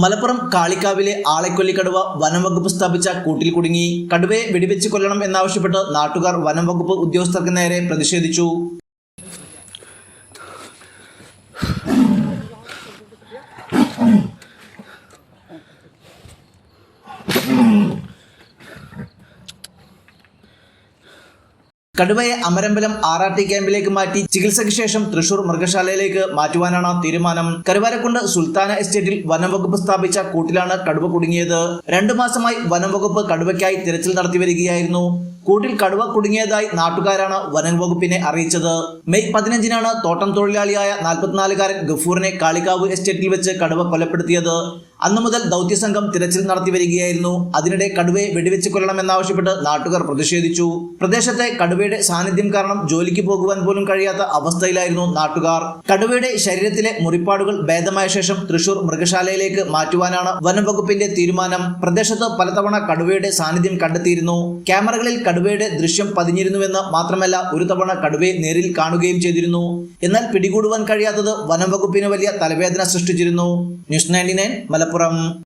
മലപ്പുറം കാളിക്കാവിലെ ആളെക്കൊല്ലി കടുവ വനം വകുപ്പ് സ്ഥാപിച്ച കൂട്ടിൽ കുടുങ്ങി. കടുവയെ വെടിവെച്ച് കൊല്ലണം എന്നാവശ്യപ്പെട്ട് നാട്ടുകാർ വനം വകുപ്പ് ഉദ്യോഗസ്ഥർക്ക് നേരെ പ്രതിഷേധിച്ചു. കടുവയെ അമരമ്പലം ആർ ആർ ടി ക്യാമ്പിലേക്ക് മാറ്റി ചികിത്സയ്ക്ക് ശേഷം തൃശൂർ മൃഗശാലയിലേക്ക് മാറ്റുവാനാണ് തീരുമാനം. കരുവാരക്കുണ്ട് സുൽത്താന എസ്റ്റേറ്റിൽ വനംവകുപ്പ് സ്ഥാപിച്ച കൂട്ടിലാണ് കടുവ കുടുങ്ങിയത്. രണ്ടു മാസമായി വനംവകുപ്പ് കടുവയ്ക്കായി തിരച്ചിൽ നടത്തി വരികയായിരുന്നു. കൂട്ടിൽ കടുവ കുടുങ്ങിയതായി നാട്ടുകാരാണ് വനംവകുപ്പിനെ അറിയിച്ചത്. മെയ് പതിനഞ്ചിനാണ് തോട്ടം തൊഴിലാളിയായ നാൽപ്പത്തിനാലുകാരൻ ഗഫൂറിനെ കാളികാവ് എസ്റ്റേറ്റിൽ വെച്ച് കടുവ കൊലപ്പെടുത്തിയത്. അന്നു മുതൽ ദൗത്യസംഘം തിരച്ചിൽ നടത്തി വരികയായിരുന്നു. അതിനിടെ കടുവയെ വെടിവെച്ച് കൊല്ലണമെന്നാവശ്യപ്പെട്ട് നാട്ടുകാർ പ്രതിഷേധിച്ചു. പ്രദേശത്തെ കടുവയുടെ സാന്നിധ്യം കാരണം ജോലിക്ക് പോകുവാൻ പോലും കഴിയാത്ത അവസ്ഥയിലായിരുന്നു നാട്ടുകാർ. കടുവയുടെ ശരീരത്തിലെ മുറിപ്പാടുകൾ ഭേദമായ ശേഷം തൃശൂർ മൃഗശാലയിലേക്ക് മാറ്റുവാനാണ് വനം വകുപ്പിന്റെ തീരുമാനം. പ്രദേശത്ത് പലതവണ കടുവയുടെ സാന്നിധ്യം കണ്ടെത്തിയിരുന്നു. ക്യാമറകളിൽ കടുവയുടെ ദൃശ്യം പതിഞ്ഞിരുന്നുവെന്ന് മാത്രമല്ല ഒരു തവണ കടുവയെ നേരിൽ കാണുകയും ചെയ്തിരുന്നു. എന്നാൽ പിടികൂടുവാൻ കഴിയാത്തത് വനം വകുപ്പിന് വലിയ തലവേദന സൃഷ്ടിച്ചിരുന്നു. News ninety Malappuram.